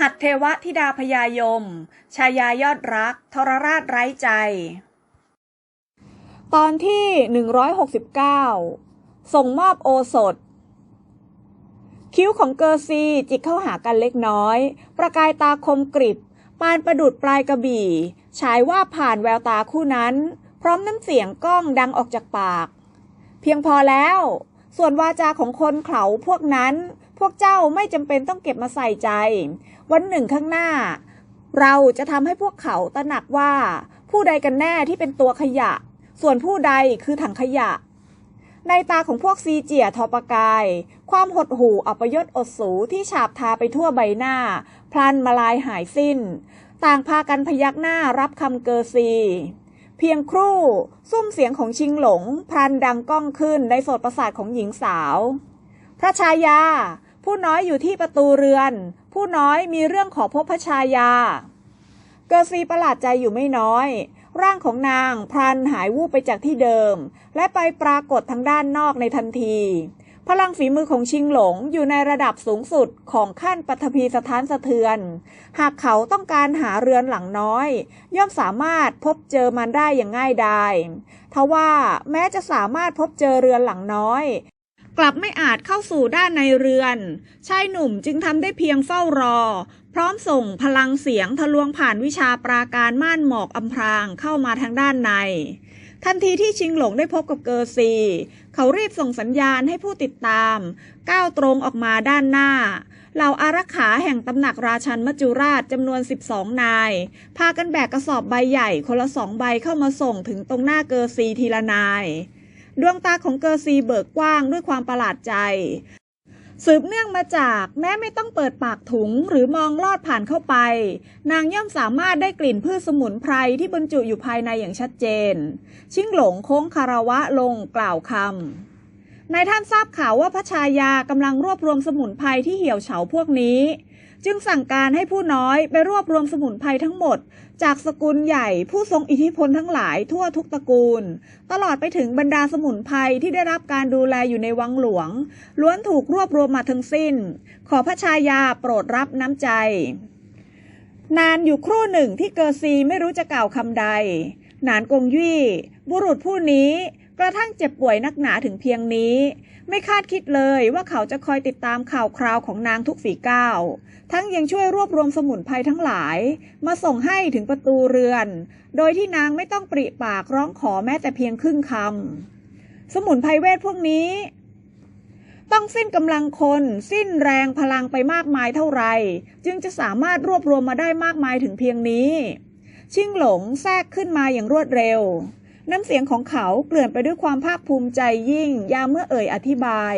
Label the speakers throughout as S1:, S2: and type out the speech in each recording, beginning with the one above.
S1: หัดเทวธิดาพยายม ชายายอดรัก ทรราชไร้ใจ ตอนที่ 169 ส่งมอบโอสถ คิ้วของเกอร์ซีจิกเข้าหากันเล็กน้อย ประกายตาคมกริบ ปานประดุดปลายกระบี่ ฉายว่าผ่านแววตาคู่นั้น พร้อมน้ำเสียงก้องดังออกจากปาก เพียงพอแล้ว ส่วนวาจาของคนเขาพวกนั้น วกเจ้าไม่จำเป็นต้องเก็บมาใส่ใจ วันหนึ่งข้างหน้า เราจะทำให้พวกเขาตระหนักว่า ผู้ใดกันแน่ที่เป็นตัวขยะ ส่วนผู้ใดคือถังขยะ ในตาของพวกซีเจียทอปกาย ความหดหู่อัปยศอดสูที่ฉาบทาไปทั่วใบหน้า พลันมาลายหายสิ้น ต่างพากันพยักหน้ารับคำเกอซีเพียงครู่ซุ้มเสียงของชิงหลงพลันดังก้องขึ้นในโสดประสาทของหญิงสาว พระชายา ผู้น้อยอยู่ที่ประตูเรือน ผู้น้อยมีเรื่องขอพบพระชายา เกอร์ซีประหลาดใจอยู่ไม่น้อย ร่างของนางพลันหายวูบไปจากที่เดิม และไปปรากฏทางด้านนอกในทันที พลังฝีมือของชิงหลงอยู่ในระดับสูงสุดของขั้นปัทภีสถานสะเทือน หากเขาต้องการหาเรือนหลังน้อย ย่อมสามารถพบเจอมันได้อย่างง่ายดายทว่าแม้จะสามารถพบเจอเรือนหลังน้อย กลับไม่อาจเข้าสู่ด้านในเรือน ชายหนุ่มจึงทำได้เพียงเฝ้ารอ พร้อมส่งพลังเสียงทะลวงผ่านวิชาปราการม่านหมอกอำพรางเข้ามาทางด้านใน ทันทีที่ชิงหลงได้พบกับเกอร์ซี เขารีบส่งสัญญาณให้ผู้ติดตาม ก้าวตรงออกมาด้านหน้าเหล่าอารักขาแห่งตำหนักราชันมัจจุราชจำนวน 12 นาย พากันแบกกระสอบใบใหญ่คนละสองใบเข้ามาส่งถึงตรงหน้าเกอร์ซีทีละนาย ดวงตาของเกอร์ซีเบิกกว้างด้วยความประหลาดใจ สืบเนื่องมาจากแม้ไม่ต้องเปิดปากถุงหรือมองลอดผ่านเข้าไป นางย่อมสามารถได้กลิ่นพืชสมุนไพรที่บรรจุอยู่ภายในอย่างชัดเจน ชิงหลงโค้งคารวะลงกล่าวคำนายท่านทราบข่าวว่าพระชายากำลังรวบรวมสมุนไพรที่เหี่ยวเฉาพวกนี้ จึงสั่งการให้ผู้น้อยไปรวบรวมสมุนไพรทั้งหมด จากสกุลใหญ่ผู้ทรงอิทธิพลทั้งหลายทั่วทุกตระกูล ตลอดไปถึงบรรดาสมุนไพรที่ได้รับการดูแลอยู่ในวังหลวง ล้วนถูกรวบรวมมาทั้งสิ้น ขอพระชายาโปรดรับน้ำใจ นานอยู่ครู่หนึ่งที่เกอร์ซีไม่รู้จะกล่าวคำใดหนานกงยี่บุรุษผู้นี้กระทั่งเจ็บป่วยนักหนาถึงเพียงนี้ ไม่คาดคิดเลยว่าเขาจะคอยติดตามข่าวคราวของนางทุกฝีก้าวทั้งยังช่วยรวบรวมสมุนไพรทั้งหลาย มาส่งให้ถึงประตูเรือน โดยที่นางไม่ต้องปริปากร้องขอแม้แต่เพียงครึ่งคำสมุนไพรเวทพวกนี้ ต้องสิ้นกำลังคน สิ้นแรงพลังไปมากมายเท่าไหร่จึงจะสามารถรวบรวมมาได้มากมายถึงเพียงนี้ ชิงหลงแทรกขึ้นมาอย่างรวดเร็ว น้ำเสียงของเขาเกลื่อนไปด้วยความภาคภูมิใจยิ่ง ยามเมื่อเอ่ยอธิบาย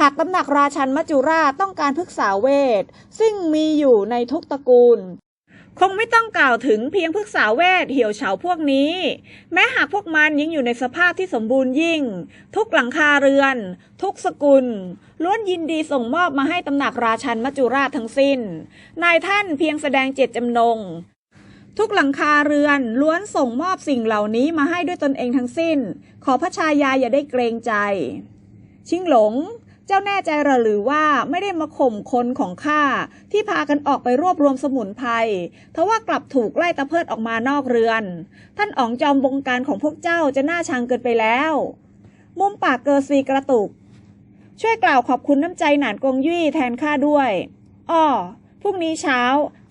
S1: หากตำหนักราชันมัจจุราชต้องการพฤกษาเวท ซึ่งมีอยู่ในทุกตระกูล คงไม่ต้องกล่าวถึงเพียงพฤกษาเวทเหี่ยวเฉาพวกนี้ แม้หากพวกมันยังอยู่ในสภาพที่สมบูรณ์ยิ่ง ทุกหลังคาเรือน ทุกสกุลล้วนยินดีส่งมอบมาให้ตำหนักราชันมัจจุราชทั้งสิ้น นายท่านเพียงแสดงเจตจำนง ทุกหลังคาเรือนล้วนส่งมอบสิ่งเหล่านี้มาให้ด้วยตนเองทั้งสิ้น ขอพระชายาอย่าได้เกรงใจ ชิงหลง เจ้าแน่ใจหร,หรือว่าไม่ได้มาข่มคนของข้าที่พากันออกไปรวบรวมสมุนไพรทว่ากลับถูกไล่ตะเพิดออกมานอกเรือน ท่านอ๋องจอมบงการของพวกเจ้าจะน่าชังเกินไปแล้ว มุมปากเกอร์ซีกระตุก ช่วยกล่าวขอบคุณน้ำใจหนานกงยี่แทนข้าด้วยอ้อ พรุ่งนี้เช้า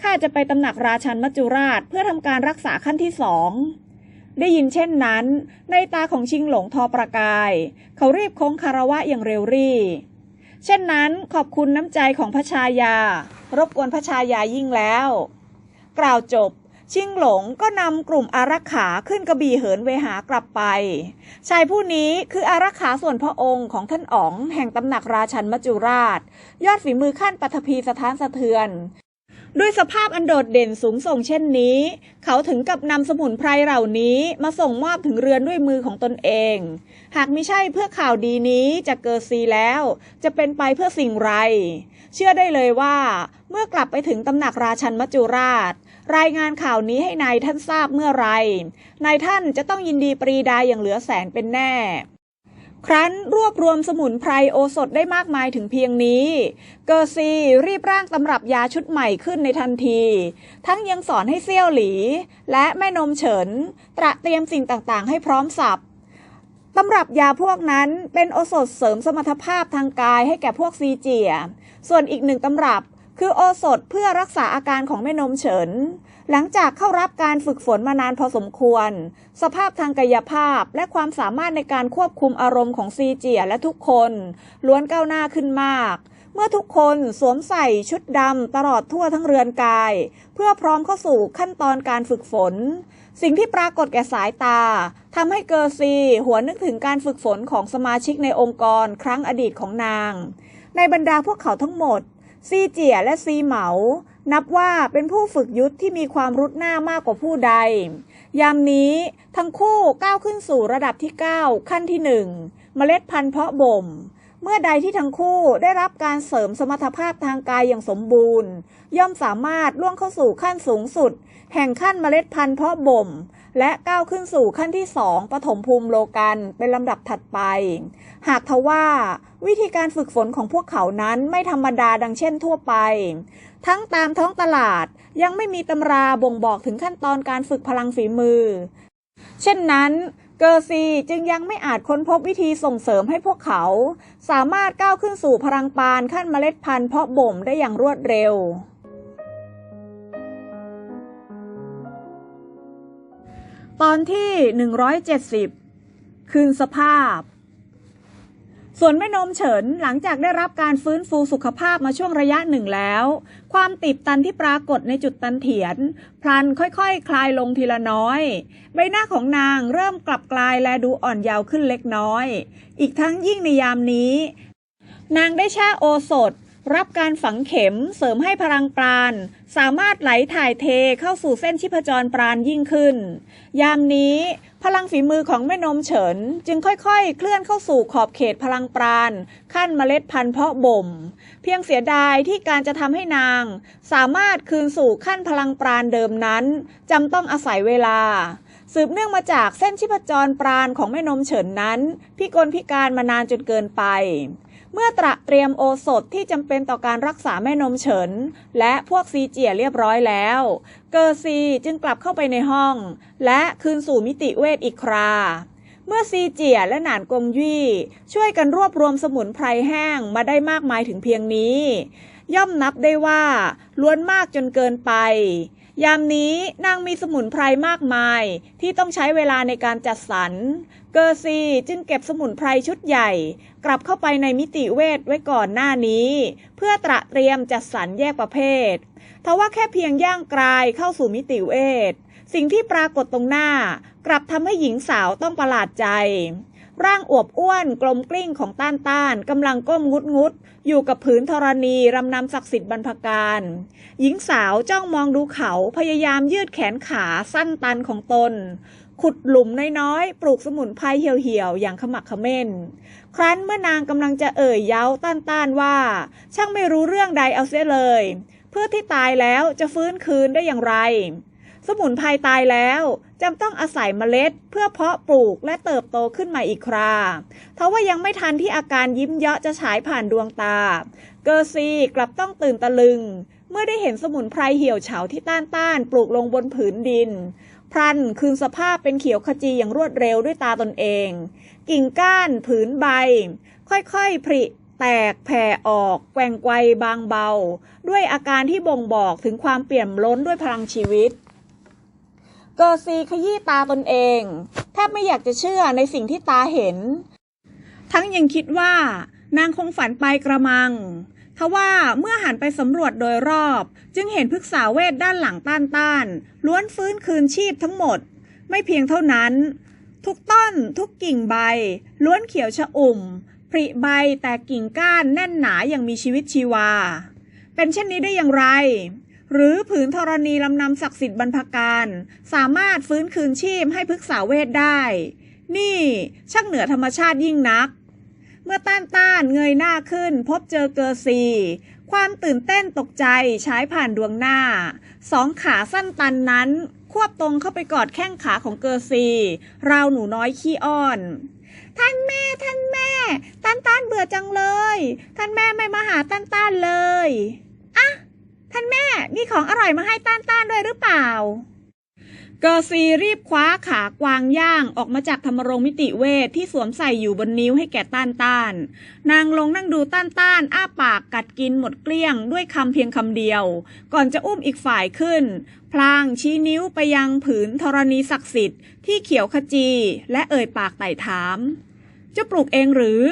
S1: ข้าจะไปตำหนักราชันมัจจุราชเพื่อทำการรักษาขั้นที่สองได้ยินเช่นนั้น ในตาของชิงหลงทอประกาย เขารีบคงคารวะอย่างเร็วรี่ เช่นนั้นขอบคุณน้ำใจของพระชายา รบกวนพระชายายิ่งแล้ว กล่าวจบ ชิงหลงก็นำกลุ่มอารักขาขึ้นกระบี่เหินเวหากลับไป ชายผู้นี้คืออารักขาส่วนพระองค์ของท่านอ๋องแห่งตำหนักราชันมัจจุราช ยอดฝีมือขั้นปัทภีสถานสะเทือน ด้วยสภาพอันโดดเด่นสูงส่งเช่นนี้ เขาถึงกับนำสมุนไพรเหล่านี้มาส่งมอบถึงเรือนด้วยมือของตนเอง หากไม่ใช่เพื่อข่าวดีนี้จากเกอร์ซีแล้ว จะเป็นไปเพื่อสิ่งไร เชื่อได้เลยว่า เมื่อกลับไปถึงตำหนักราชันมัจจุราช รายงานข่าวนี้ให้นายท่านทราบเมื่อไร นายท่านจะต้องยินดีปรีดาอย่างเหลือแสนเป็นแน่ ครั้นรวบรวมสมุนไพรโอสถได้มากมายถึงเพียงนี้ เกอร์ซีรีบร่างตำรับยาชุดใหม่ขึ้นในทันที ทั้งยังสอนให้เซี่ยวหลี และแม่นมเฉิน ตระเตรียมสิ่งต่างๆ ให้พร้อมสับตำรับยาพวกนั้นเป็นโอสถเสริมสมรรถภาพทางกายให้แก่พวกซีเจีย ส่วนอีกหนึ่งตำรับ คือโอสถเพื่อรักษาอาการของแม่นมเฉิน หลังจากเข้ารับการฝึกฝนมานานพอสมควร สภาพทางกายภาพและความสามารถในการควบคุมอารมณ์ของซีเจียและทุกคน ล้วนก้าวหน้าขึ้นมาก เมื่อทุกคนสวมใส่ชุดดำตลอดทั่วทั้งเรือนกาย เพื่อพร้อมเข้าสู่ขั้นตอนการฝึกฝน สิ่งที่ปรากฏแก่สายตาทำให้เกอร์ซีหัวนึกถึงการฝึกฝนของสมาชิกในองค์กรครั้งอดีตของนางในบรรดาพวกเขาทั้งหมด ซีเจียและซีเหมา นับว่าเป็นผู้ฝึกยุทธที่มีความรุดหน้ามากกว่าผู้ใด ยามนี้ทั้งคู่ก้าวขึ้นสู่ระดับที่ 9 ขั้นที่ 1 เมล็ดพันธุ์เพาะบ่ม เมื่อใดที่ทั้งคู่ได้รับการเสริมสมรรถภาพทางกายอย่างสมบูรณ์ ย่อมสามารถล่วงเข้าสู่ขั้นสูงสุด แห่งขั้นเมล็ดพันธุ์เพาะบ่ม และก้าวขึ้นสู่ขั้นที่สองปฐมภูมิโลกันเป็นลำดับถัดไป หากทว่า วิธีการฝึกฝนของพวกเขานั้นไม่ธรรมดาดังเช่นทั่วไป ทั้งตามท้องตลาดยังไม่มีตำราบ่งบอกถึงขั้นตอนการฝึกพลังฝีมือ เช่นนั้นเกอร์ซีจึงยังไม่อาจค้นพบวิธีส่งเสริมให้พวกเขา สามารถก้าวขึ้นสู่พลังปานขั้นเมล็ดพันธุ์เพาะบ่มได้อย่างรวดเร็ว ตอนที่ 170 คืนสภาพ ส่วนแม่นมเฉินหลังจากได้รับการฟื้นฟูสุขภาพมาช่วงระยะหนึ่งแล้ว ความติดตันที่ปรากฏในจุดตันเถียน พลันค่อยๆคคลายลงทีละน้อย ใบหน้าของนางเริ่มกลับกลายและดูอ่อนเยาว์ขึ้นเล็กน้อย อีกทั้งยิ่งในยามนี้ นางได้แช่โอสถ รับการฝังเข็มเสริมให้พลังปราณ สามารถไหลถ่ายเทเข้าสู่เส้นชิพจรปราณยิ่งขึ้น ยามนี้พลังฝีมือของแม่นมเฉิน จึงค่อยๆ เคลื่อนเข้าสู่ขอบเขตพลังปราณ ขั้นเมล็ดพันธุ์เพาะบ่ม เพียงเสียดายที่การจะทำให้นาง สามารถคืนสู่ขั้นพลังปราณเดิมนั้นจำต้องอาศัยเวลา สืบเนื่องมาจากเส้นชิพจรปราณของแม่นมเฉินนั้น พิกลพิการมานานจนเกินไป เมื่อตระเตรียมโอสถที่จำเป็นต่อการรักษาแม่นมเฉิน และพวกซีเจียเรียบร้อยแล้ว เกอร์ซีจึงกลับเข้าไปในห้อง และคืนสู่มิติเวทอีกคราเมื่อซีเจียและหนานกงยี่ช่วยกันรวบรวมสมุนไพรแห้งมาได้มากมายถึงเพียงนี้ ย่อมนับได้ว่า ล้วนมากจนเกินไป ยามนี้นางมีสมุนไพรมากมายที่ต้องใช้เวลาในการจัดสรร เกอร์ซีจึงเก็บสมุนไพรชุดใหญ่ กลับเข้าไปในมิติเวทไว้ก่อนหน้านี้ เพื่อตระเตรียมจัดสรรแยกประเภททว่าแค่เพียงย่างกลายเข้าสู่มิติเวทสิ่งที่ปรากฏตรงหน้า กลับทำให้หญิงสาวต้องประหลาดใจ ร่างอวบอ้วนกลมกลิ้งของต้านต้านกำลังก้มงุดงุดอยู่กับผืนธรณีรำนำศักดิ์สิทธิ์บรรพการ หญิงสาวจ้องมองดูเขาพยายามยืดแขนขาสั้นตันของตน ขุดหลุมน้อยๆ ปลูกสมุนไพรเหี่ยวๆ อย่างขมักเขม้น ครั้นเมื่อนางกำลังจะเอ่ยเย้าต้านต้านว่า ช่างไม่รู้เรื่องใดเอาเสียเลย เพื่อที่ตายแล้วจะฟื้นคืนได้อย่างไร สมุนไพรตายแล้วจำต้องอาศัยเมล็ด เพื่อเพาะปลูกและเติบโตขึ้นมาอีกคราทว่ายังไม่ทันที่อาการยิ้มเยาะจะฉายผ่านดวงตา เกอร์ซีกลับต้องตื่นตะลึง เมื่อได้เห็นสมุนไพรเหี่ยวเฉาที่ต้านต้านปลูกลงบนผืนดิน พลันคืนสภาพเป็นเขียวขจีอย่างรวดเร็วด้วยตาตนเอง กิ่งก้านผืนใบ ค่อยๆผลิแตกแผ่ออกแกว่งไกวบางเบา ด้วยอาการที่บ่งบอกถึงความเปี่ยมล้นด้วยพลังชีวิต เกอร์ซีขยี้ตาตนเองแทบไม่อยากจะเชื่อในสิ่งที่ตาเห็น ทั้งยังคิดว่านางคงฝันไปกระมัง ทว่าเมื่อหันไปสำรวจโดยรอบ จึงเห็นพฤกษาเวทด้านหลังต้านต้าน ล้วนฟื้นคืนชีพทั้งหมด ไม่เพียงเท่านั้น ทุกต้นทุกกิ่งใบ ล้วนเขียวชะอุ่มผริใบแต่กิ่งก้านแน่นหนาอย่างมีชีวิตชีวา เป็นเช่นนี้ได้อย่างไร หรือผืนธรณีลำนำศักดิ์สิทธิ์บรรพการ สามารถฟื้นคืนชีพให้พฤกษาเวทได้ นี่ช่างเหนือธรรมชาติยิ่งนัก เมื่อต้านต้านเงยหน้าขึ้น พบเจอเกอร์ซี ความตื่นเต้นตกใจใช้ผ่านดวงหน้า สองขาสั้นตันนั้น ควบตรงเข้าไปกอดแข้งขาของเกอร์ซี ราวหนูน้อยขี้อ้อน ท่านแม่ท่านแม่ตันตันเบื่อจังเลย ท่านแม่ไม่มาหาตันตันเลย อะ ท่านแม่มีของอร่อยมาให้ตันตันด้วยหรือเปล่า เกอร์ซีรีบคว้าขากวางย่างออกมาจากธรรมรงมิติเวทที่สวมใส่อยู่บนนิ้วให้แก่ต้านต้าน นางลงนั่งดูต้านต้านอ้าปากกัดกินหมดเกลี้ยงด้วยคำเพียงคำเดียว ก่อนจะอุ้มอีกฝ่ายขึ้น พลางชี้นิ้วไปยังผืนธรณีศักดิ์สิทธิ์ที่เขียวขจี และเอ่ยปากไต่ถามจะปลูกเองหรือ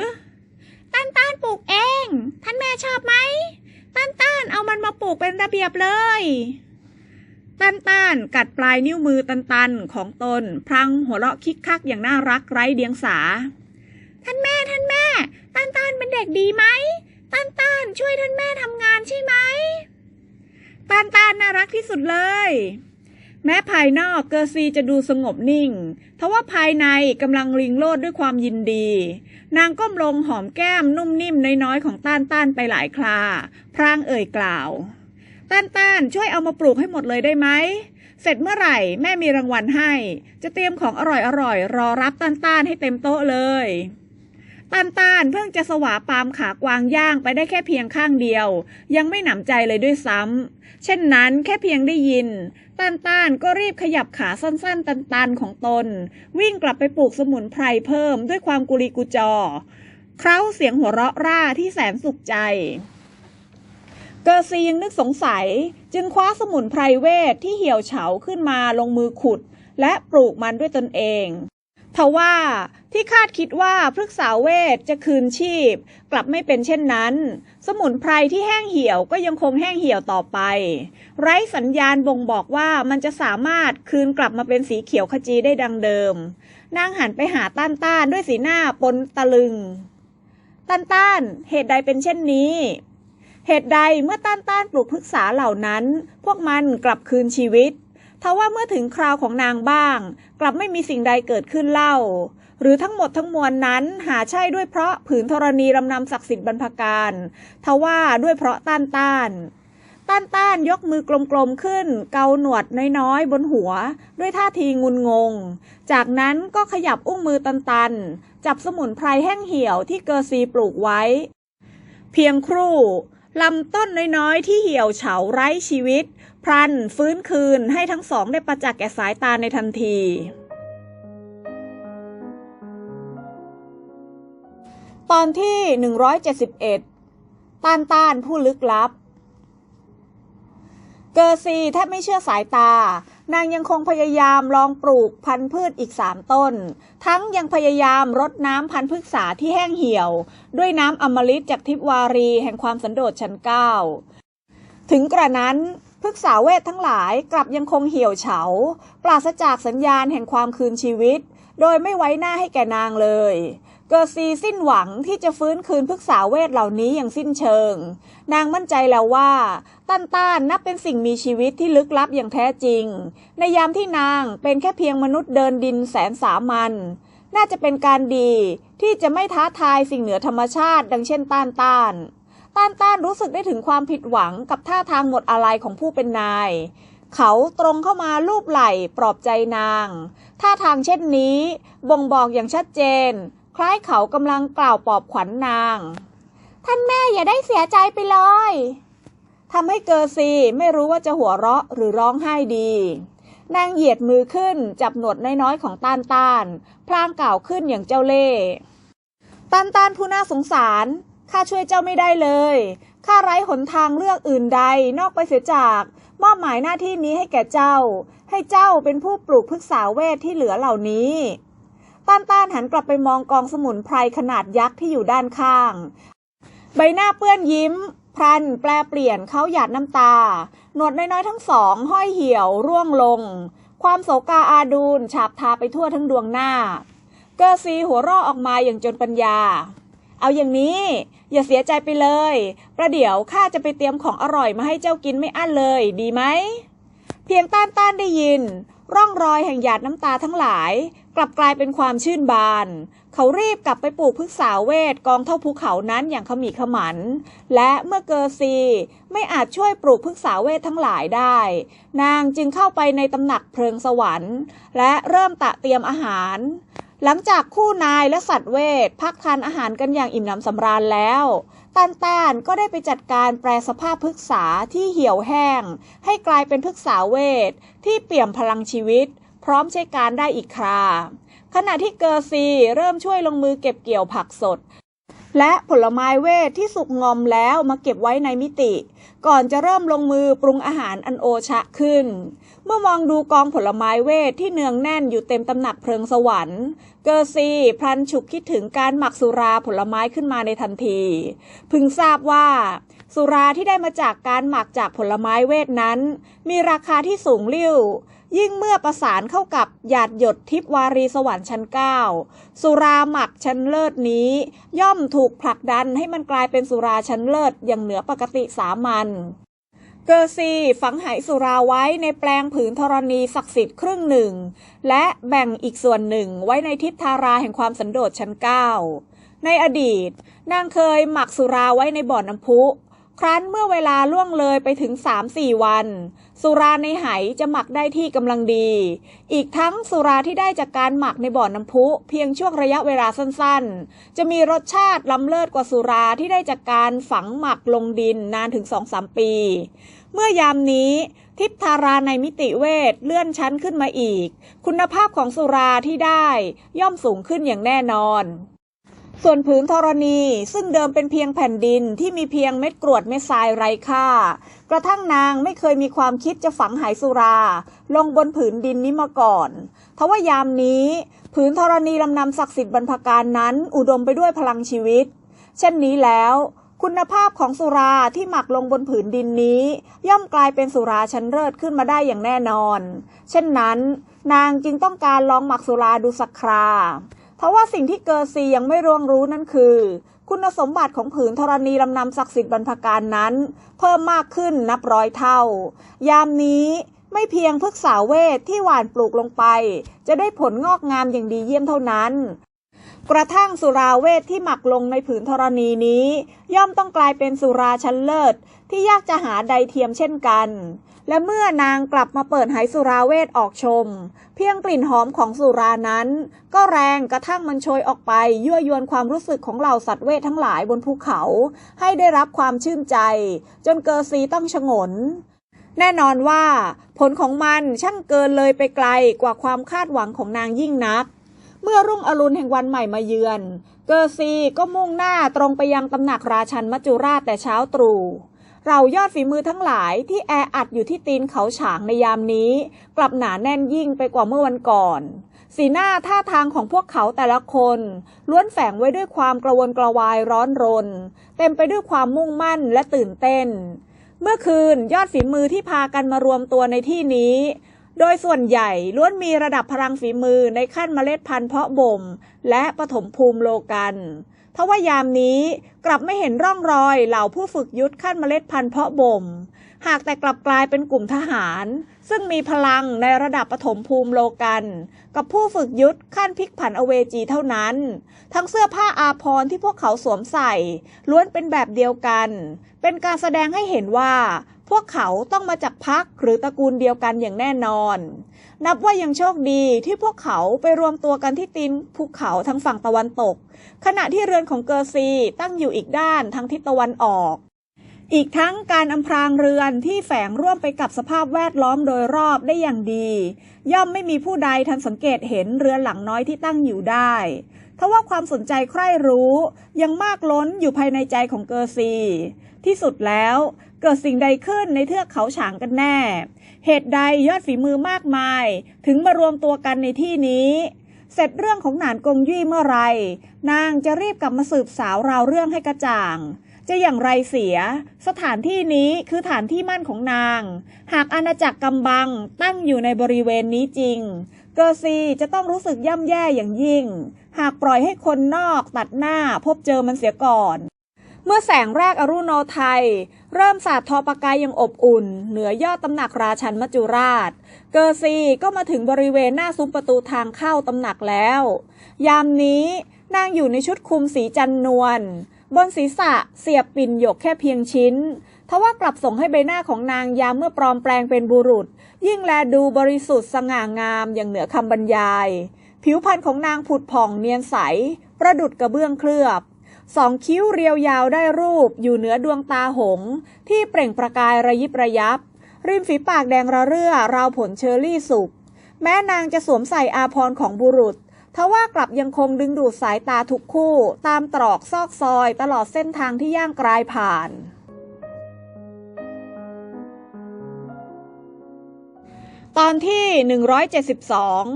S1: ต้านต้านปลูกเอง ท่านแม่ชอบไหมต้านต้านเอามันมาปลูกเป็นระเบียบเลย ตันตันกัดปลายนิ้วมือตันตันของตน พลังหัวเราะคิกคักอย่างน่ารักไร้เดียงสา ท่านแม่ท่านแม่ตันตันเป็นเด็กดีไหมตันตันช่วยท่านแม่ทำงานใช่ไหมตันตันน่ารักที่สุดเลย แม้ภายนอกเกอร์ซีจะดูสงบนิ่ง ทว่าภายในกำลังริงโลดด้วยความยินดี นางก้มลงหอมแก้มนุ่มนิ่มน้อยๆของต้านต้านไปหลายครา พรางเอ่ยกล่าว ต้านต้านช่วยเอามาปลูกให้หมดเลยได้ไหม เสร็จเมื่อไหร่แม่มีรางวัลให้ จะเตรียมของอร่อยๆรอรับต้านต้านให้เต็มโต๊ะเลยต้านต้านเพิ่งจะสวาปามขากวางย่างไปได้แค่เพียงข้างเดียว ยังไม่หนำใจเลยด้วยซ้ำเช่นนั้นแค่เพียงได้ยินต้านต้านก็รีบขยับขาสั้นๆ ตันๆของตน วิ่งกลับไปปลูกสมุนไพรเพิ่มด้วยความกุลีกุจอ เคร้าเสียงหัวเราะร่าที่แสนสุขใจ เกอร์ซียังนึกสงสัย จึงคว้าสมุนไพรเวทที่เหี่ยวเฉาขึ้นมาลงมือขุด และปลูกมันด้วยตนเองทว่าที่คาดคิดว่าพฤกษาเวทจะคืนชีพ กลับไม่เป็นเช่นนั้น สมุนไพรที่แห้งเหี่ยวก็ยังคงแห้งเหี่ยวต่อไป ไร้สัญญาณบ่งบอกว่ามันจะสามารถคืนกลับมาเป็นสีเขียวขจีได้ดังเดิม นางหันไปหาต้านต้านด้วยสีหน้าปนตะลึง ต้านต้านเหตุใดเป็นเช่นนี้ เหตุใดเมื่อต้านต้านปลูกพฤกษาเหล่านั้น พวกมันกลับคืนชีวิตทว่าเมื่อถึงคราวของนางบ้าง กลับไม่มีสิ่งใดเกิดขึ้นเล่า หรือทั้งหมดทั้งมวลนั้นหาใช่ด้วยเพราะผืนธรณีรำนำศักดิ์สิทธิ์บรรพการทว่าด้วยเพราะต้านต้านต้านต้านยกมือกลมๆขึ้น เกาหนวดน้อยๆ บนหัว ด้วยท่าทีงุนงง จากนั้นก็ขยับอุ้งมือตันๆ จับสมุนไพรแห้งเหี่ยวที่เกอร์ซีปลูกไว้ เพียงครู่ ลำต้นน้อยๆ ที่เหี่ยวเฉาไร้ชีวิตพลันฟื้นคืนให้ทั้งสองได้ประจักษ์แก่สายตาในทันที ตอนที่ 171 ต้านต้านผู้ลึกลับ เกอร์ซีแทบไม่เชื่อสายตา นางยังคงพยายามลองปลูกพันธุ์พืชอีกสามต้น ทั้งยังพยายามรดน้ำพันธุ์พฤกษาที่แห้งเหี่ยว ด้วยน้ำอมฤตจากทิพวารีแห่งความสันโดษชั้นเก้าถึงกระนั้นพฤกษาเวททั้งหลายกลับยังคงเหี่ยวเฉา ปราศจากสัญญาณแห่งความคืนชีวิต โดยไม่ไว้หน้าให้แก่นางเลย เกอร์ซีสิ้นหวังที่จะฟื้นคืนพฤกษาเวทเหล่านี้อย่างสิ้นเชิง นางมั่นใจแล้วว่าตันต้านนับเป็นสิ่งมีชีวิตที่ลึกลับอย่างแท้จริง ในยามที่นางเป็นแค่เพียงมนุษย์เดินดินแสนสามัญน่าจะเป็นการดีที่จะไม่ท้าทายสิ่งเหนือธรรมชาติ ดังเช่นต้านต้าน ต้านต้านรู้สึกได้ถึงความผิดหวังกับท่าทางหมดอะไรของผู้เป็นนาย เขาตรงเข้ามาลูบไหล่ปลอบใจนาง ท่าทางเช่นนี้ บ่งบอกอย่างชัดเจน คล้ายเขากำลังกล่าวปลอบขวัญนนาง ท่านแม่อย่าได้เสียใจไปเลยทำให้เกอร์ซีไม่รู้ว่าจะหัวเราะหรือร้องไห้ดี นางเหยียดมือขึ้นจับหนวดน้อยๆของต้านต้าน พลางกล่าวขึ้นอย่างเจ้าเล่ห์ต้านต้านผู้น่าสงสารข้าช่วยเจ้าไม่ได้เลยข้าไร้หนทางเลือกอื่นใดนอกไปเสียจากมอบหมายหน้าที่นี้ให้แก่เจ้า ให้เจ้าเป็นผู้ปลูกพฤกษาเวทที่เหลือเหล่านี้ ต้านต้านหันกลับไปมองกองสมุนไพรขนาดยักษ์ที่อยู่ด้านข้าง ใบหน้าเปื้อนยิ้ม พรันแปลเปลี่ยนเขาหยาดน้ำตา หนวดน้อยๆทั้งสอง ห้อยเหี่ยวร่วงลง ความโศกาอาดูลฉาบทาไปทั่วทั้งดวงหน้า เกอร์ซีหัวราะออกมาอย่างจนปัญญา เอาอย่างนี้ อย่าเสียใจไปเลย ประเดี๋ยวข้าจะไปเตรียมของอร่อยมาให้เจ้ากินไม่อั้นเลย ดีไหม เพียงต้านต้านได้ยินร่องรอยแห่งหยาดน้ำตาทั้งหลาย กลับกลายเป็นความชื่นบาน เขารีบกลับไปปลูกพฤกษาเวทกองเท่าภูเขานั้นอย่างขมีขมัน และเมื่อเกอร์ซีไม่อาจช่วยปลูกพฤกษาเวททั้งหลายได้ นางจึงเข้าไปในตำหนักเพลิงสวรรค์ และเริ่มตะเตรียมอาหาร หลังจากคู่นายและสัตว์เวทพักทานอาหารกันอย่างอิ่มหนำสำราญแล้วตันตานก็ได้ไปจัดการแปลสภาพพฤกษาที่เหี่ยวแห้ง ให้กลายเป็นพฤกษาเวทที่เปี่ยมพลังชีวิต ร้อมใช้การได้อีกครา ขณะที่เกอร์ซีเริ่มช่วยลงมือเก็บเกี่ยวผักสด และผลไม้เวทที่สุกงอมแล้วมาเก็บไว้ในมิติ ก่อนจะเริ่มลงมือปรุงอาหารอันโอชะขึ้น เมื่อมองดูกองผลไม้เวทที่เนืองแน่นอยู่เต็มตำหนักเพลิงสวรรค์ เกอร์ซีพลันฉุกคิดถึงการหมักสุราผลไม้ขึ้นมาในทันที พึงทราบว่าสุราที่ได้มาจากการหมักจากผลไม้เวทนั้น มีราคาที่สูงลิ่ว ยิ่งเมื่อประสานเข้ากับหยาดหยดทิพวารีสวรรค์ชั้นเก้าสุราหมักชั้นเลิศนี้ ย่อมถูกผลักดันให้มันกลายเป็นสุราชั้นเลิศอย่างเหนือปกติสามัญเกอร์ซีฝังไหสุราไว้ในแปลงผืนธรณีศักดิ์สิทธิ์ครึ่งหนึ่ง และแบ่งอีกส่วนหนึ่งไว้ในทิศทาราแห่งความสันโดษชั้นเก้าในอดีต นางเคยหมักสุราไว้ในบ่อน้ำพุ ครั้นเมื่อเวลาล่วงเลยไปถึง 3-4 วัน สุราในไหจะหมักได้ที่กำลังดี อีกทั้งสุราที่ได้จากการหมักในบ่อน้ำพุ เพียงช่วงระยะเวลาสั้นๆ จะมีรสชาติล้ำเลิศกว่าสุราที่ได้จากการฝังหมักลงดินนานถึง 2-3 ปี เมื่อยามนี้ทิพทาราในมิติเวทเลื่อนชั้นขึ้นมาอีก คุณภาพของสุราที่ได้ย่อมสูงขึ้นอย่างแน่นอน ส่วนผืนธรณี ซึ่งเดิมเป็นเพียงแผ่นดินที่มีเพียงเม็ดกรวดเม็ดทรายไร้ค่า กระทั่งนางไม่เคยมีความคิดจะฝังหายสุรา ลงบนผืนดินนี้มาก่อนทว่ายามนี้ ผืนธรณีลำนำศักดิ์สิทธิ์บรรพการนั้นอุดมไปด้วยพลังชีวิต เช่นนี้แล้ว คุณภาพของสุราที่หมักลงบนผืนดินนี้ ย่อมกลายเป็นสุราชั้นเลิศขึ้นมาได้อย่างแน่นอน เช่นนั้น นางจึงต้องการลองหมักสุราดูสักครา ทว่าสิ่งที่เกอร์ซียังไม่ร่วงรู้นั่นคือ คุณสมบัติของผืนธรณีลำนำศักดิ์สิทธิ์บรรพการนั้น เพิ่มมากขึ้นนับร้อยเท่า ยามนี้ไม่เพียงพฤกษาเวทที่หว่านปลูกลงไป จะได้ผลงอกงามอย่างดีเยี่ยมเท่านั้น กระทั่งสุราเวทที่หมักลงในผืนธรณีนี้ ย่อมต้องกลายเป็นสุราชั้นเลิศที่ยากจะหาใดเทียมเช่นกัน และเมื่อนางกลับมาเปิดไหสุราเวทออกชม เพียงกลิ่นหอมของสุรานั้น ก็แรงกระทั่งมันโชยออกไป ยั่วยวนความรู้สึกของเหล่าสัตว์เวททั้งหลายบนภูเขา ให้ได้รับความชื่นใจ จนเกอร์ซีต้องชงน แน่นอนว่า ผลของมันช่างเกินเลยไปไกลกว่าความคาดหวังของนางยิ่งนัก เมื่อรุ่งอรุณแห่งวันใหม่มาเยือน เกอร์ซีก็มุ่งหน้าตรงไปยังตำหนักราชันมัจจุราชแต่เช้าตรู่ เรายอดฝีมือทั้งหลายที่แออัดอยู่ที่ตีนเขาฉางในยามนี้ กลับหนาแน่นยิ่งไปกว่าเมื่อวันก่อน สีหน้าท่าทางของพวกเขาแต่ละคน ล้วนแฝงไว้ด้วยความกระวนกระวายร้อนรน เต็มไปด้วยความมุ่งมั่นและตื่นเต้น เมื่อคืนยอดฝีมือที่พากันมารวมตัวในที่นี้โดยส่วนใหญ่ล้วนมีระดับพลังฝีมือในขั้นเมล็ดพันธุ์เพาะบ่ม และปฐมภูมิโลกัน ทว่ายามนี้กลับไม่เห็นร่องรอยเหล่าผู้ฝึกยุทธขั้นเมล็ดพันธุ์เพาะบ่ม หากแต่กลับกลายเป็นกลุ่มทหาร ซึ่งมีพลังในระดับปฐมภูมิโลกัน กับผู้ฝึกยุทธขั้นพลิกผันอเวจีเท่านั้น ทั้งเสื้อผ้าอาภรณ์ที่พวกเขาสวมใส่ ล้วนเป็นแบบเดียวกัน เป็นการแสดงให้เห็นว่า พวกเขาต้องมาจากพักหรือตระกูลเดียวกันอย่างแน่นอน นับว่ายังโชคดีที่พวกเขาไปรวมตัวกันที่ตีนภูเขาทางฝั่งตะวันตก ขณะที่เรือนของเกอร์ซีตั้งอยู่อีกด้านทางทิศตะวันออก อีกทั้งการอำพรางเรือนที่แฝงร่วมไปกับสภาพแวดล้อมโดยรอบได้อย่างดี ย่อมไม่มีผู้ใดทันสังเกตเห็นเรือนหลังน้อยที่ตั้งอยู่ได้ทว่าความสนใจใคร่รู้ยังมากล้นอยู่ภายในใจของเกอร์ซีที่สุดแล้ว เกิดสิ่งใดขึ้นในเทือกเขาฉางกันแน่ เหตุใดยอดฝีมือมากมาย ถึงมารวมตัวกันในที่นี้ เสร็จเรื่องของหนานกงยี่เมื่อไร นางจะรีบกลับมาสืบสาวราวเรื่องให้กระจ่าง จะอย่างไรเสีย สถานที่นี้คือฐานที่มั่นของนาง หากอาณาจักรกำบังตั้งอยู่ในบริเวณนี้จริง เกอร์ซีจะต้องรู้สึกย่ำแย่อย่างยิ่ง หากปล่อยให้คนนอกตัดหน้าพบเจอมันเสียก่อน เมื่อแสงแรกอรุโนไทย เริ่มสาดทอประกายอย่างอบอุ่น เหนือยอดตำหนักราชันมัจจุราช เกอร์ซีก็มาถึงบริเวณหน้าซุ้มประตูทางเข้าตำหนักแล้ว ยามนี้นางอยู่ในชุดคลุมสีจันนวลบนศีรษะเสียบปิ่นหยกแค่เพียงชิ้นทว่ากลับส่งให้ใบหน้าของนางยามเมื่อปลอมแปลงเป็นบุรุษ ยิ่งแลดูบริสุทธิ์สง่างามอย่างเหนือคำบรรยาย ผิวพรรณของนางผุดผ่องเนียนใส ประดุดกระเบื้องเคลือบ สองคิ้วเรียวยาวได้รูปอยู่เหนือดวงตาหงส์ที่เปล่งประกายระยิบระยับ ริมฝีปากแดงระเรื่อราวผลเชอร์รี่สุก แม้นางจะสวมใส่อาภรของบุรุษทว่ากลับยังคงดึงดูดสายตาทุกคู่ ตามตรอกซอกซอยตลอดเส้นทางที่ย่างกรายผ่านตอนที่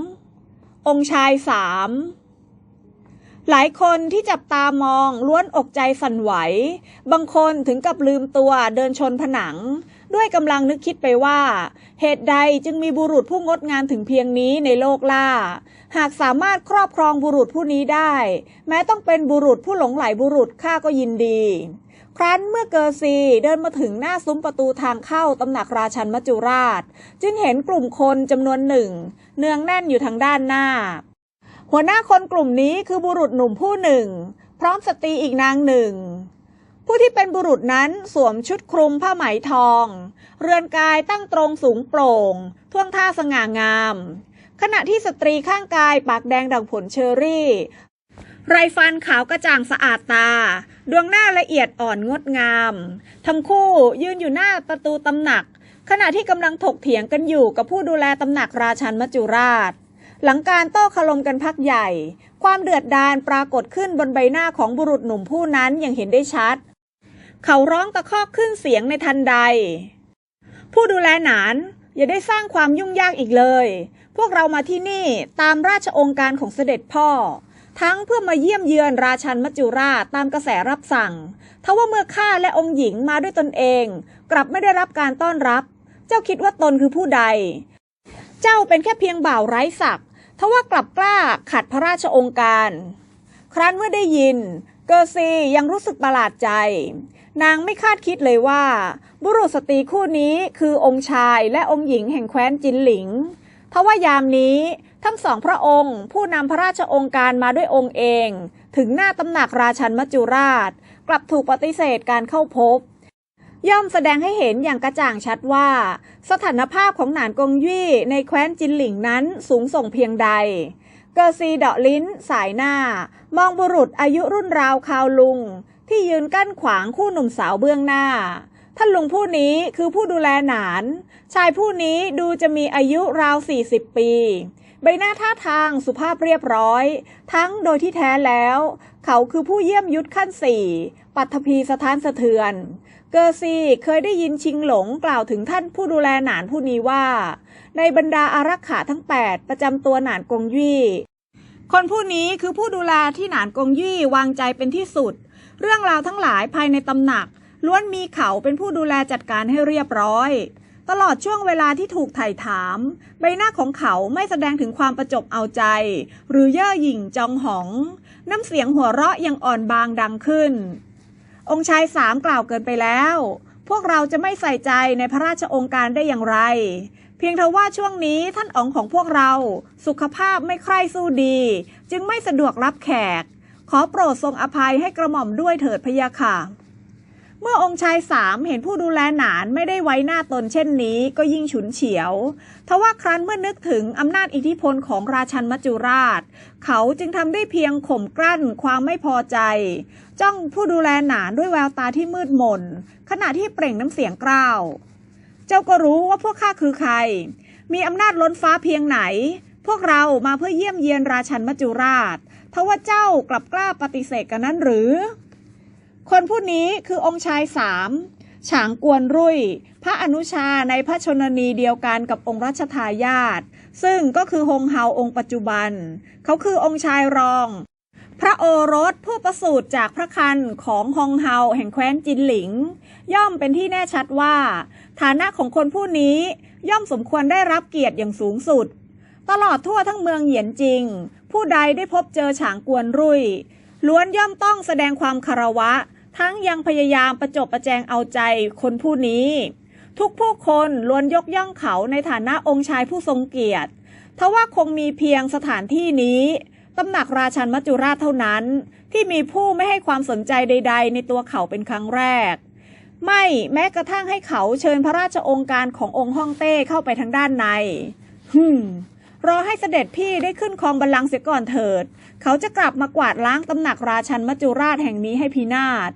S1: 172 องค์ชายสาม หลายคนที่จับตามองล้วนอกใจสั่นไหว บางคนถึงกับลืมตัวเดินชนผนัง ด้วยกำลังนึกคิดไปว่า เหตุใดจึงมีบุรุษผู้งดงามถึงเพียงนี้ในโลกล่า หากสามารถครอบครองบุรุษผู้นี้ได้ แม้ต้องเป็นบุรุษผู้หลงไหลบุรุษข้าก็ยินดี ครั้นเมื่อเกอร์ซีเดินมาถึงหน้าซุ้มประตูทางเข้าตำหนักราชันมัจจุราช จึงเห็นกลุ่มคนจำนวนหนึ่ง เนืองแน่นอยู่ทางด้านหน้า หัวหน้าคนกลุ่มนี้คือบุรุษหนุ่มผู้หนึ่ง พร้อมสตรีอีกนางหนึ่ง ผู้ที่เป็นบุรุษนั้นสวมชุดคลุมผ้าไหมทอง เรือนกายตั้งตรงสูงโปร่ง ท่วงท่าสง่างาม ขณะที่สตรีข้างกายปากแดงดังผลเชอรี่ ไรฟันขาวกระจ่างสะอาดตา ดวงหน้าละเอียดอ่อนงดงาม ทั้งคู่ยืนอยู่หน้าประตูตำหนัก ขณะที่กำลังถกเถียงกันอยู่กับผู้ดูแลตำหนักราชันมัจจุราช หลังการโต้คารมกันพักใหญ่ ความเดือดดาลปรากฏขึ้นบนใบหน้าของบุรุษหนุ่มผู้นั้นอย่างเห็นได้ชัด เขาร้องตะคอกขึ้นเสียงในทันใด ผู้ดูแลหนานอย่าได้สร้างความยุ่งยากอีกเลย พวกเรามาที่นี่ตามราชองค์การของเสด็จพ่อ ทั้งเพื่อมาเยี่ยมเยือนราชันมัจจุราชตามกระแสรับสั่ง ทว่าเมื่อข้าและองค์หญิงมาด้วยตนเอง กลับไม่ได้รับการต้อนรับ เจ้าคิดว่าตนคือผู้ใด เจ้าเป็นแค่เพียงบ่าวไร้ศักดิ์ ทว่ากลับกล้าขัดพระราชองค์การ ครั้นเมื่อได้ยิน เกอร์ซียังรู้สึกประหลาดใจ นางไม่คาดคิดเลยว่า บุรุษสตรีคู่นี้คือองค์ชายและองค์หญิงแห่งแคว้นจินหลิงทว่ายามนี้ทั้งสองพระองค์ ผู้นำพระราชองค์การมาด้วยองค์เอง ถึงหน้าตำหนักราชันมัจจุราช กลับถูกปฏิเสธการเข้าพบ ย่อมแสดงให้เห็นอย่างกระจ่างชัดว่า สถานภาพของหนานกงยี่ในแคว้นจินหลิงนั้นสูงส่งเพียงใด เกอซีเดาะลิ้น สายหน้า มองบุรุษอายุรุ่นราวคาวลุง ที่ยืนกั้นขวางคู่หนุ่มสาวเบื้องหน้า ท่านลุงผู้นี้คือผู้ดูแลหนาน ชายผู้นี้ดูจะมีอายุราว 40 ปีใบหน้าท่าทางสุภาพเรียบร้อย ทั้งโดยที่แท้แล้ว เขาคือผู้เยี่ยมยุทธขั้นสี่ปัทภีสถานสะเทือน เกอร์ซีเคยได้ยินชิงหลงกล่าวถึงท่านผู้ดูแลหนานผู้นี้ว่า ในบรรดาอารักขาทั้ง 8 ประจำตัวหนานกงยี่ คนผู้นี้คือผู้ดูแลที่หนานกงยี่วางใจเป็นที่สุด เรื่องราวทั้งหลายภายในตำหนัก ล้วนมีเขาเป็นผู้ดูแลจัดการให้เรียบร้อย ตลอดช่วงเวลาที่ถูกไถ่ถาม ใบหน้าของเขาไม่แสดงถึงความประจบเอาใจ หรือเย่อหยิ่งจองหอง น้ำเสียงหัวเราะยังอ่อนบางดังขึ้น องค์ชายสามกล่าวเกินไปแล้ว พวกเราจะไม่ใส่ใจในพระราชองค์การได้อย่างไร เพียงเทว่าช่วงนี้ท่านอ๋องของพวกเราสุขภาพไม่ใคร่สู้ดี จึงไม่สะดวกรับแขก ขอโปรดทรงอภัยให้กระหม่อมด้วยเถิดพะยะค่ะ เมื่อองค์ชายสามเห็นผู้ดูแลหนานไม่ได้ไว้หน้าตนเช่นนี้ก็ยิ่งฉุนเฉียว ทว่าครั้นเมื่อนึกถึงอำนาจอิทธิพลของราชันมัจจุราช เขาจึงทำได้เพียงข่มกลั้นความไม่พอใจ จ้องผู้ดูแลหนานด้วยแววตาที่มืดมน ขณะที่เปล่งน้ำเสียงกล้าว เจ้าก็รู้ว่าพวกข้าคือใคร มีอำนาจล้นฟ้าเพียงไหน พวกเรามาเพื่อเยี่ยมเยียนราชันมัจจุราชทว่าเจ้ากลับกล้าปฏิเสธกันนั้นหรือ คนผู้นี้คือองค์ชายสามฉางกวนรุ่ย พระอนุชาในพระชนนีเดียวกันกับองค์รัชทายาทซึ่งก็คือฮงเฮาองค์ปัจจุบัน เขาคือองค์ชายรอง พระโอรสผู้ประสูติจากพระคันของฮงเฮาแห่งแคว้นจินหลิง ย่อมเป็นที่แน่ชัดว่า ฐานะของคนผู้นี้ย่อมสมควรได้รับเกียรติอย่างสูงสุด ตลอดทั่วทั้งเมืองเหยียนจริง ผู้ใดได้พบเจอฉางกวนรุ่ยล้วนย่อมต้องแสดงความคารวะ ทั้งยังพยายามประจบประแจงเอาใจคนผู้นี้ ทุกผู้คนล้วนยกย่องเขาในฐานะองค์ชายผู้ทรงเกียรติทว่าคงมีเพียงสถานที่นี้ตำหนักราชันมัจจุราชเท่านั้น ที่มีผู้ไม่ให้ความสนใจใด ๆ ในตัวเขาเป็นครั้งแรก ไม่แม้กระทั่งให้เขาเชิญพระราชองค์การขององค์ฮ่องเต้เข้าไปทางด้านในฮึมรอให้เสด็จพี่ได้ขึ้นครองบัลลังก์เสียก่อนเถิด เขาจะกลับมากวาดล้างตำหนักราชันมัจจุราชแห่งนี้ให้พินาศ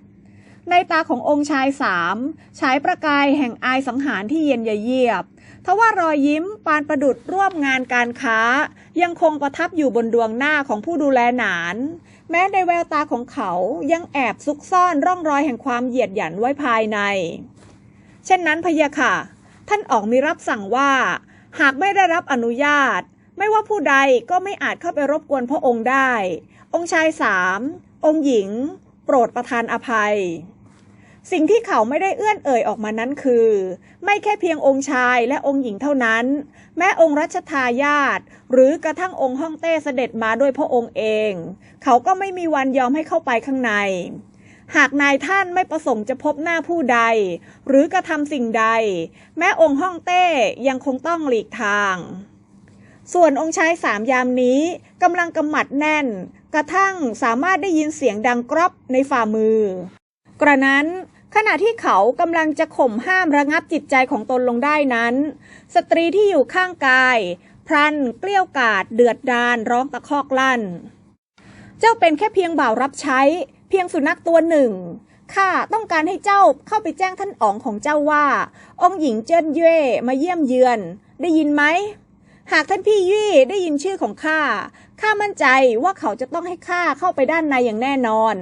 S1: ในตาขององค์ชายสามฉายประกายแห่งอายสังหารที่เย็นเยียบทว่ารอยยิ้มปานประดุดร่วมงานการค้า ยังคงประทับอยู่บนดวงหน้าของผู้ดูแลหนาน แม้ในแววตาของเขายังแอบซุกซ่อนร่องรอยแห่งความเหยียดหยันไว้ภายใน เช่นนั้นพะยะค่ะ ท่านออกมีรับสั่งว่า หากไม่ได้รับอนุญาต ไม่ว่าผู้ใดก็ไม่อาจเข้าไปรบกวนพระองค์ได้ องค์ชายสามองค์หญิง โปรดประทานอภัย สิ่งที่เขาไม่ได้เอื้อนเอ่ยออกมานั้นคือ ไม่แค่เพียงองค์ชายและองค์หญิงเท่านั้น แม้องค์รัชทายาทหรือกระทั่งองค์ฮ่องเต้เสด็จมาด้วยพระองค์เอง เขาก็ไม่มีวันยอมให้เข้าไปข้างใน หากนายท่านไม่ประสงค์จะพบหน้าผู้ใด หรือกระทำสิ่งใด แม้องค์ฮ่องเต้ยังคงต้องหลีกทาง ส่วนองค์ชายสามยามนี้กำลังกำหมัดแน่น กระทั่งสามารถได้ยินเสียงดังกรอบในฝ่ามือกระนั้น ขณะที่เขากำลังจะข่มห้ามระงับจิตใจของตนลงได้นั้น สตรีที่อยู่ข้างกาย พรันเกลี้ยวกาดเดือดดานร้องตะคอกลั่น เจ้าเป็นแค่เพียงบ่าวรับใช้ เพียงสุนัขตัวหนึ่งข้าต้องการให้เจ้าเข้าไปแจ้งท่านอ๋องของเจ้าว่า องค์หญิงเจิ้นเย่มาเยี่ยมเยือน ได้ยินไหม หากท่านพี่ยี่ได้ยินชื่อของข้าข้ามั่นใจว่าเขาจะต้องให้ข้าเข้าไปด้านในอย่างแน่นอน